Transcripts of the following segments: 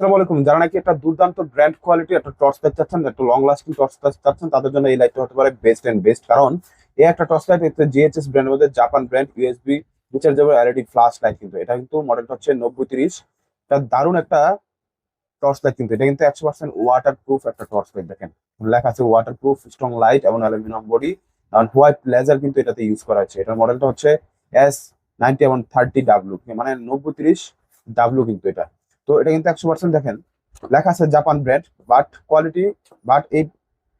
আসসালামু আলাইকুম। যারা নাকি একটা দুর্দান্ত ব্র্যান্ড কোয়ালিটি একটা টর্চ লাইট চাচ্ছেন, একটা লং লাস্টিং টর্চ লাইট চাচ্ছেন, তাদের জন্য এই লাইটটা হতে পারে বেস্ট এন্ড বেস্ট কারণ এই একটা টর্চ লাইট এতে জিএইচএস ব্র্যান্ডের মধ্যে Japan brand USB rechargeable LED flash light কিন্তু। এটা কিন্তু মডেলটা হচ্ছে নব্বই তিরিশ। এটা দারুণ একটা টর্চ লাইট কিন্তু। এটা কিন্তু একশো পার্সেন্ট ওয়াটার প্রুফ একটা টর্চ লাইট দেখেন। লেখা আছে ওয়াটার প্রুফ স্ট্রং লাইট এবং অ্যালুমিনিয়াম বডি আর হোয়াইট লেজার কিন্তু এটাতে ইউজ করা হয়েছে। এটার মডেলটা হচ্ছে এস নাইনটি এবং থার্টি ডাব্লু মানে নব্বই তিরিশ ডাব্লু কিন্তু এটা। তো এটা কিন্তু একশো পার্সেন্ট দেখেন। লেখা আছে Japan brand but quality but এই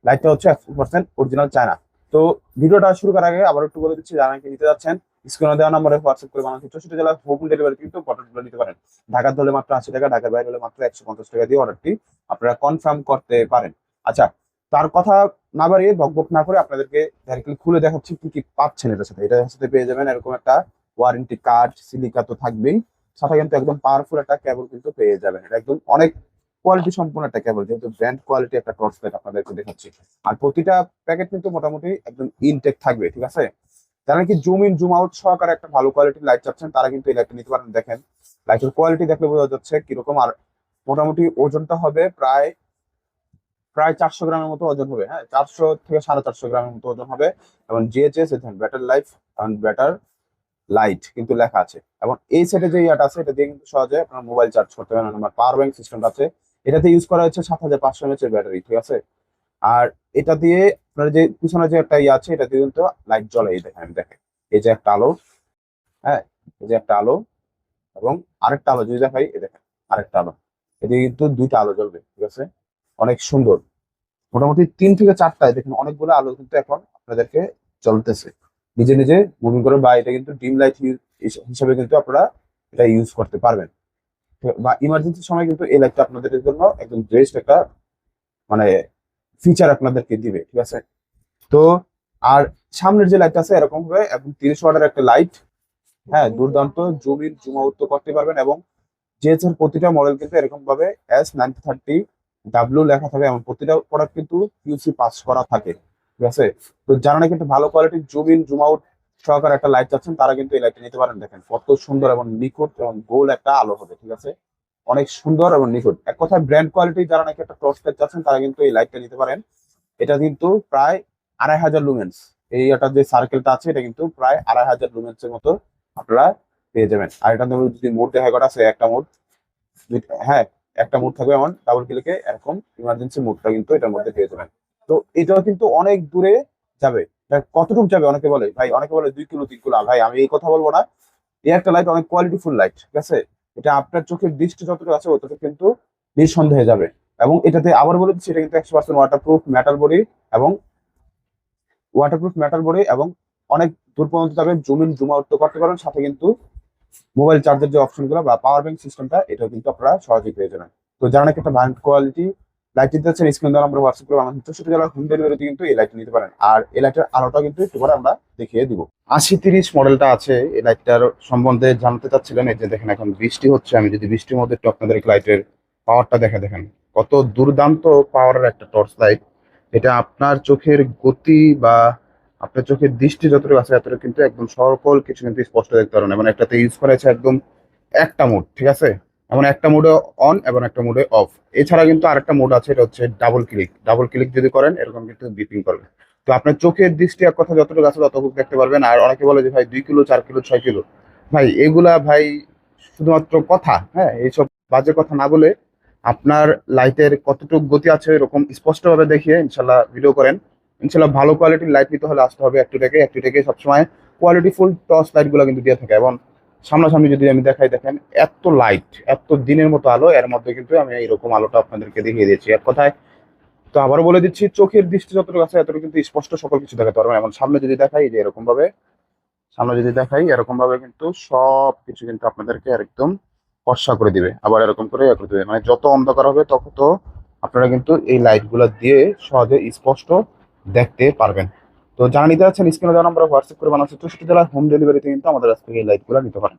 লাইটটা হচ্ছে একশো পার্সেন্ট অরিজিনাল চায়না তো ভিডিওটা শুরু করার আগে আবার একটু বলে দিচ্ছি, যারা নিতে যাচ্ছেন স্ক্রিনে দেওয়া নম্বরে হোয়াটসঅ্যাপ করে বাংলাদেশ চৌষট্টি জেলায় হোম ডেলিভারি কিন্তু প্রোডাক্টগুলো নিতে পারেন। ঢাকার হলে মাত্র আশি টাকা, ঢাকার বাইরে হলে মাত্র একশো পঞ্চাশ টাকা দিয়ে অর্ডারটি আপনারা কনফার্ম করতে পারেন। আচ্ছা তার কথা না বাড়িয়ে বকবক না করে আপনাদেরকে ডাইরেক্টলি খুলে দেখাচ্ছি কি কি পাচ্ছেন এটার সাথে। এটার সাথে পেয়ে যাবেন এরকম একটা ওয়ারেন্টি কার্ড সিলিকা তো থাকবেই। সাথে কিন্তু একদম পাওয়ারফুল একটা কেবল কিন্তু পেয়ে যাবেন। এটা একদম অনেক কোয়ালিটি সম্পূর্ণ একটা কেবল যেহেতু ব্র্যান্ড কোয়ালিটি একটা টর্চ লাইট আপনাদেরকে দেখাচ্ছি। আর প্রতিটা প্যাকেট কিন্তু মোটামুটি একদম ইনটেক থাকবে, ঠিক আছে? যারা কি জুম ইন জুম আউট সহকারে একটা ভালো কোয়ালিটির লাইট চাচ্ছেন, তারা কিন্তু এই লাইটটা নিতে পারেন। দেখেন লাইটের কোয়ালিটি দেখলে বোঝা যাচ্ছে কীরকম, আর মোটামুটি ওজনটা হবে প্রায় প্রায় চারশো গ্রামের মতো ওজন হবে হ্যাঁ? চারশো থেকে সাড়ে চারশো গ্রামের মতো ওজন হবে। এবং জিএচএস ব্যাটার লাইফ এবং ব্যাটার লাইট কিন্তু লেখা আছে। এবং এই সেটে যে ইয়াটা আছে, এটা দিয়ে কিন্তু সহজে আপনার মোবাইল চার্জ করতে পারেন। আমার পাওয়ার ব্যাংক সিস্টেমটা আছে। এটাতে ইউজ করা হচ্ছে সাত হাজার পাঁচশো এমএচ এর ব্যাটারি ঠিক আছে? আর এটা দিয়ে আপনার যে পিছনে যে একটা ইয়ে আছে, এটা দিয়ে কিন্তু লাইট জ্বলে। এই দেখেন দেখেন। এই যে একটা আলো হ্যাঁ? এই যে একটা আলো এবং আরেকটা আলো, যদি দেখাই, এই দেখেন, আরেকটা আলো। এদিকে কিন্তু দুইটা আলো জ্বলবে, ঠিক আছে? অনেক সুন্দর। মোটামুটি তিন থেকে চারটায় দেখুন, অনেকগুলো আলো কিন্তু এখন আপনাদেরকে চলতেছে নিজে নিজে মুভিং করে বা এটা কিন্তু ডিম লাইট হিসাবে কিন্তু আপনারা এটা ইউজ করতে পারবেন। বা ইমার্জেন্সি সময় কিন্তু এই লাইটটা আপনাদের জন্য একদম বেস্ট একটা মানে ফিচার আপনাদেরকে দিবে, ঠিক আছে? তো আর সামনের যে লাইট আছে এরকম হবে এবং তিরিশ ওয়াটের একটা লাইট হ্যাঁ দুর্দান্ত জুম ইন জুম আউট তো করতে পারবেন এবং জিএসএর প্রতিটা মডেল কিন্তু এরকম ভাবে এস নাইনটি থার্টি ডাব্লিউ লেখা থাকে, এবং প্রতিটা প্রোডাক্ট কিন্তু কিউসি পাস করা থাকে। ঠিক আছে? তো যারা নাকি ভালো কোয়ালিটির জুম ইন, জুম আউট সহকারে একটা লাইট চাচ্ছেন, তারা কিন্তু এই লাইটটা নিতে পারেন। দেখেন, কত সুন্দর এবং নিখুঁত এবং গোল একটা আলো হবে, ঠিক আছে? অনেক সুন্দর এবং নিখুঁত। এক কথায় ব্র্যান্ড কোয়ালিটি যারা নাকি একটা টর্চ লাইট চাচ্ছেন, তারা কিন্তু এই লাইটটা নিতে পারেন। এটা কিন্তু প্রায় আড়াই হাজার লুমেন্স এই একটা যে সার্কেলটা আছে, এটা কিন্তু প্রায় আড়াই হাজার লুমেন্স এর মতো আপনারা পেয়ে যাবেন। আর এটা যদি মোড দেখা করা আছে, একটা মোড। হ্যাঁ একটা মোড থাকবে এমন ডাবল ক্লিকে এরকম ইমার্জেন্সি মোডটা কিন্তু এটার মধ্যে পেয়ে যাবেন। তো এটাও কিন্তু অনেক দূরে যাবে। এটা কতটুকু যাবে? অনেকে বলে, ভাই, অনেকে বলে দুই কিলো, তিন কিলো। ভাই, আমি এই কথা বলব না। এই একটা লাইট অনেক কোয়ালিটিফুল লাইট ঠিক আছে? এটা আপনার চোখের দৃষ্টি যতটুকু আছে অতটুকু কিন্তু নিঃসন্দেহে যাবে। এবং এটাতে আবার বলে দিচ্ছি, এটা কিন্তু একশো পার্সেন্ট ওয়াটারপ্রুফ মেটাল বডি এবং ওয়াটারপ্রুফ মেটাল বডি এবং অনেক দূর পর্যন্ত যাবে জুম ইন জুম আউট করতে পারেন। সাথে কিন্তু মোবাইল চার্জের যে অপশনগুলো বা পাওয়ার ব্যাংক সিস্টেমটা এটাও কিন্তু আপনারা সহজেই পেয়ে যাবেন। তো যারা নাকি একটা ব্র্যান্ড কোয়ালিটি লাইট নিতে চাচ্ছেন স্ক্রিন দেওয়া আমরা হোয়াটসঅ্যাপ করে আমাদের চৌষট্টি জেলার হোম ডেলিভারিতে কিন্তু এই লাইটটা নিতে পারেন। আর এই লাইটের আলোটা কিন্তু একটু করে আমরা দেখিয়ে দিব। আশি তিরিশ মডেলটা আছে। এই লাইটটার সম্বন্ধে জানতে চাচ্ছিলেন, এই যে দেখেন এখন বৃষ্টি হচ্ছে। আমি যদি বৃষ্টির মধ্যে একটু আপনাদের লাইটের পাওয়ারটা দেখে দেখেন। কত দুর্দান্ত পাওয়ারের একটা টর্চ লাইট এটা আপনার চোখের গতি বা আপনার চোখের দৃষ্টি যতটুকু আছে, এতটুকু কিন্তু একদম সকল কিছু কিন্তু স্পষ্ট দেখতে পারেন এবং একটাতে ইউজ করা একদম একটা মোড, ঠিক আছে? এমন একটা মোডে অন এবং একটা মোডে অফ এছাড়া কিন্তু আরেকটা মোড আছে, এটা হচ্ছে ডাবল ক্লিক ডাবল ক্লিক যদি করেন, এরকম কিন্তু বিপিং করবে। তো আপনার চোখের দৃষ্টি এক কথা যতটুকু আছে ততটুকু দেখতে পারবেন। আর অনেকে বলে যে, ভাই, দুই কিলো, চার কিলো, ছয় কিলো? ভাই, এগুলা ভাই শুধুমাত্র কথা হ্যাঁ? এইসব বাজে কথা না বলে আপনার লাইটের কতটুকু গতি আছে এরকম স্পষ্টভাবে দেখিয়ে ইনশাল্লাহ ভিডিও করেন। ইনশাল্লাহ ভালো কোয়ালিটির লাইট নিতে হলে আসতে হবে একটু থেকে। একটু থেকে সবসময় কোয়ালিটিফুল টর্চ লাইটগুলো কিন্তু দিয়ে থাকে। এবং সামনাসামনি যদি আমি দেখাই দেখেন, এত লাইট এত দিনের মতো আলো, এর মধ্যে কিন্তু আমি এইরকম আলোটা আপনাদেরকে দেখিয়ে দিয়েছি। এক কথায়, তো আবারও বলে দিচ্ছি, চোখের দৃষ্টি যতটুকু আছে, এতটুকু কিন্তু স্পষ্ট সকল কিছু দেখাতে পারবেন। এবং সামনে যদি দেখাই যে এরকম ভাবে সামনে যদি দেখাই এরকম ভাবে কিন্তু সব কিছু কিন্তু আপনাদেরকে একদম ফর্সা করে দিবে। আবার এরকম করে ইয়ে করে দিবে। মানে যত অন্ধকার হবে, তত আপনারা কিন্তু এই লাইটগুলো দিয়ে সহজে স্পষ্ট দেখতে পারবেন। তো যারা নিতে যাচ্ছেন স্ক্রিনে দেওয়া নাম্বার হোয়াটসঅ্যাপ করে বানাচ্ছে চৌষট্টি জেলার হোম ডেলিভারিতে কিন্তু আমাদের কাছ থেকে এই করে নিতে পারেন।